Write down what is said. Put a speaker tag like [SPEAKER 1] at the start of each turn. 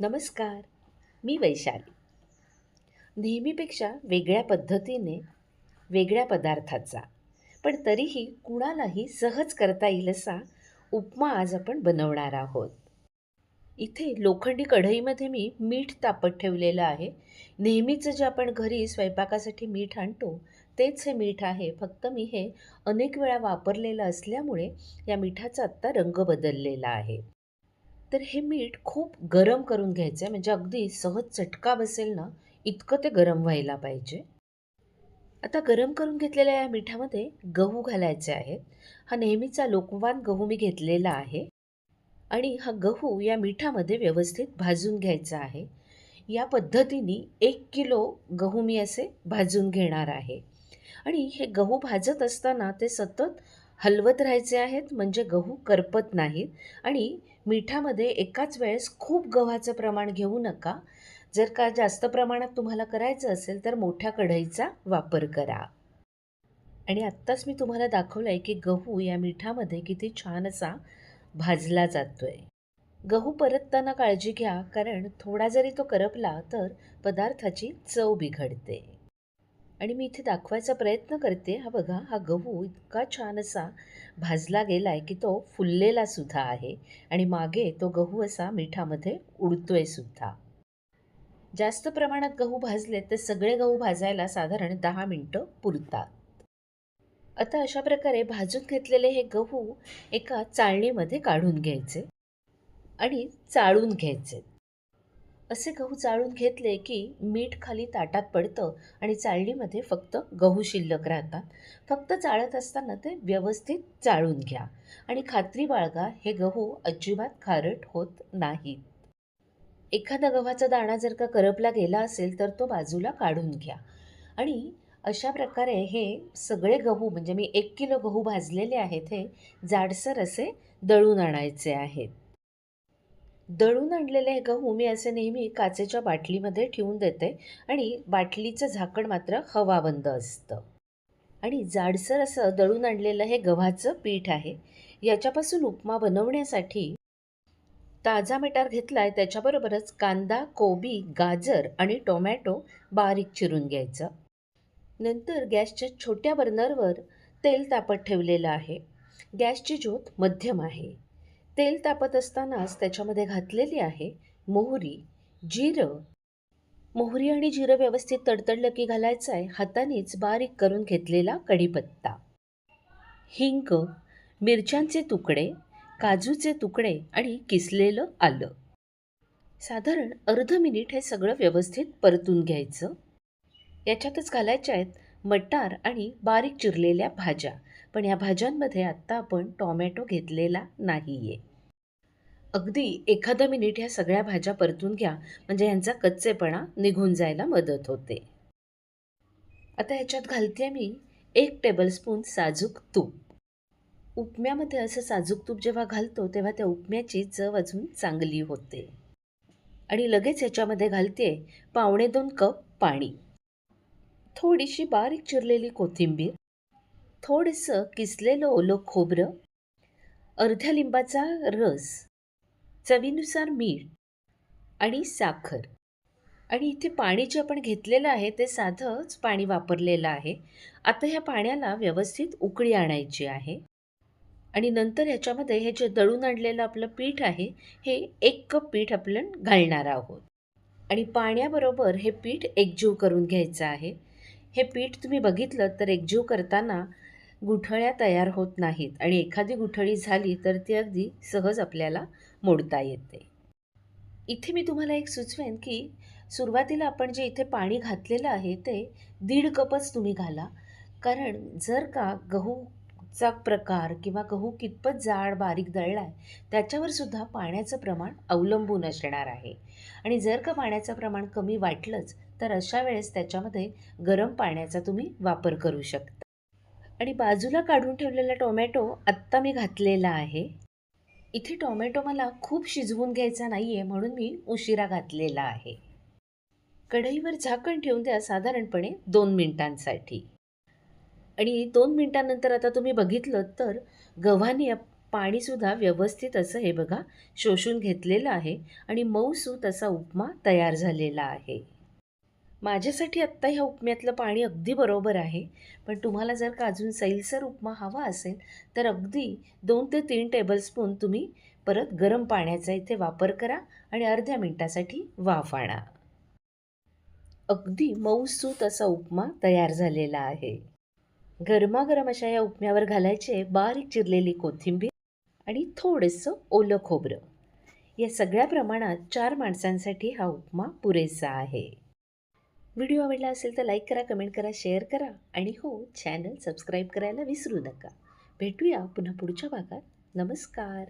[SPEAKER 1] नमस्कार मी वैशाली. नेहमीपेक्षा वेगळ्या पद्धतीने वेगळ्या पदार्थाचा पण तरीही कुणालाही सहज करता येईल असा उपमा आज आपण बनवणार आहोत. इथे लोखंडी कढईमध्ये मी मीठ तापत ठेवलेलं आहे. नेहमीचं जे आपण घरी स्वयंपाकासाठी मीठ आणतो तेच हे मीठ आहे. फक्त मी हे अनेक वेळा वापरलेलं असल्यामुळे या मिठाचा आत्ता रंग बदललेला आहे. तर हे मीठ खूप गरम करून घ्यायचं आहे म्हणजे अगदी सहज चटका बसेल ना इतकं ते गरम व्हायला पाहिजे. आता गरम करून घेतलेल्या या मिठामध्ये गहू घालायचे आहेत. हा नेहमीचा लोकवान गहू मी घेतलेला आहे. आणि हा गहू या मिठामध्ये व्यवस्थित भाजून घ्यायचा आहे. या पद्धतीने एक किलो गहू मी असे भाजून घेणार आहे. आणि हे गहू भाजत असताना ते सतत हलवत राहायचे आहेत. म्हणजे गहू करपत नाहीत. आणि मिठामध्ये एकाच वेळेस खूप गव्हाचं प्रमाण घेऊ नका. जर का जास्त प्रमाणात तुम्हाला करायचं असेल तर मोठ्या कढईचा वापर करा. आणि आत्ताच मी तुम्हाला दाखवलं आहे की गहू या मिठामध्ये किती छान असा भाजला जातोय. गहू परतताना काळजी घ्या कारण थोडा जरी तो करपला तर पदार्थाची चव बिघडते. आणि मी इथे दाखवायचा प्रयत्न करते. हा बघा हा गहू इतका छान असा भाजला गेला आहे की तो फुललेला सुद्धा आहे आणि मागे तो गहू असा मिठामध्ये उडतोय सुद्धा. जास्त प्रमाणात गहू भाजले तर सगळे गहू भाजायला साधारण दहा मिनटं पुरतात. आता अशा प्रकारे भाजून घेतलेले हे गहू एका चाळणीमध्ये काढून घ्यायचे आणि चाळून घ्यायचे. असे गहू चाळून घेतले की मीठ खाली ताटात पडतं आणि चाळणीमध्ये फक्त गहू शिल्लक राहतात. फक्त चाळत असताना ते व्यवस्थित चाळून घ्या. आणि खात्री बाळगा हे गहू अजिबात खारट होत नाहीत. एखादा गव्हाचा दाणा जर का करपला गेला असेल तर तो बाजूला काढून घ्या. आणि अशा प्रकारे हे सगळे गहू म्हणजे मी एक किलो गहू भाजलेले आहेत हे जाडसर असे दळून आणायचे आहेत. दळून आणलेले हे गहू मी असे नेहमी काचेच्या बाटलीमध्ये ठेवून देते आणि बाटलीचं झाकण मात्र हवाबंद असतं. आणि जाडसर असं दळून आणलेलं हे गव्हाचं पीठ आहे. याच्यापासून उपमा बनवण्यासाठी ताजा मटार घेतला आहे त्याच्याबरोबरच कांदा कोबी गाजर आणि टोमॅटो बारीक चिरून घ्यायचं. नंतर गॅसच्या छोट्या बर्नरवर तेल तापत ठेवलेलं आहे. गॅसची ज्योत मध्यम आहे. तेल तापत असतानाच त्याच्यामध्ये घातलेली आहे मोहरी जिरं. मोहरी आणि जिरं व्यवस्थित तडतडलं की घालायचं आहे हातानेच बारीक करून घेतलेला कढीपत्ता. हिंग मिरच्यांचे तुकडे काजूचे तुकडे आणि किसलेलं आलं. साधारण अर्ध मिनिट हे सगळं व्यवस्थित परतून घ्यायचं. याच्यातच घालायच्या आहेत मटार आणि बारीक चिरलेल्या भाज्या. पण या भाज्यांमध्ये आत्ता आपण टॉमॅटो घेतलेला नाही आहे अगदी एखादं मिनिट ह्या सगळ्या भाज्या परतून घ्या म्हणजे यांचा कच्चेपणा निघून जायला मदत होते. आता ह्याच्यात घालते मी एक टेबलस्पून साजूक तूप. उपम्यामध्ये असं साजूक तूप जेव्हा घालतो तेव्हा त्या उपम्याची चव अजून चांगली होते. आणि लगेच ह्याच्यामध्ये घालते पावणे दोन कप पाणी. थोडीशी बारीक चिरलेली कोथिंबीर थोडंसं किसलेलं ओलं खोबरं अर्ध्या लिंबाचा रस चवीनुसार मीठ आणि साखर. आणि इथे पाणी जे आपण घेतलेलं आहे ते साधंच पाणी वापरलेलं आहे. आता ह्या पाण्याला व्यवस्थित उकळी आणायची आहे. आणि नंतर ह्याच्यामध्ये हे जे दळून आणलेलं आपलं पीठ आहे हे एक कप पीठ आपण घालणार आहोत. आणि पाण्याबरोबर हे पीठ एकजीव करून घ्यायचं आहे. हे पीठ तुम्ही बघितलं तर एकजीव करताना गुठळ्या तयार होत नाहीत आणि एखादी गुठळी झाली तर ती अगदी सहज आपल्याला मोडता येते. इथे मी तुम्हाला एक सुचवेन की सुरुवातीला आपण जे इथे पाणी घातलेलं आहे ते दीड कपच तुम्ही घाला. कारण जर का गहूचा प्रकार किंवा गहू कितपत जाड बारीक दळला आहे त्याच्यावर सुद्धा पाण्याचं प्रमाण अवलंबून असणार आहे. आणि जर का पाण्याचं प्रमाण कमी वाटलंच तर अशा वेळेस त्याच्यामध्ये गरम पाण्याचा तुम्ही वापर करू शकता. आणि बाजूला काढून ठेवलेला टोमॅटो आत्ता मी घातलेला आहे. इथे टोमॅटो मला खूप शिजवून घ्यायचा नाही आहे म्हणून मी उशिरा घातलेला आहे. कढईवर झाकण ठेवून द्या साधारणपणे दोन मिनिटांसाठी. आणि दोन मिनिटांनंतर आता तुम्ही बघितलं तर गव्हाने पाणीसुद्धा व्यवस्थित असं हे बघा शोषून घेतलेलं आहे आणि मऊसूत असा उपमा तयार झालेला आहे. माझ्यासाठी आत्ता ह्या उपम्यातलं पाणी अगदी बरोबर आहे पण तुम्हाला जर का अजून सैलसर उपमा हवा असेल तर अगदी दोन ते तीन टेबलस्पून तुम्ही परत गरम पाण्याचा इथे वापर करा आणि अर्ध्या मिनटासाठी वाफ आणा. अगदी मऊसूत असा उपमा तयार झालेला आहे. गरमागरम अशा या उपम्यावर घालायचे बारीक चिरलेली कोथिंबीर आणि थोडंसं ओलं खोबरं. या सगळ्या प्रमाणात चार माणसांसाठी हा उपमा पुरेसा आहे. व्हिडिओ आवडला असेल तर लाईक करा कमेंट करा शेअर करा आणि हो चॅनल सबस्क्राईब करायला विसरू नका. भेटूया पुन्हा पुढच्या भागात. नमस्कार.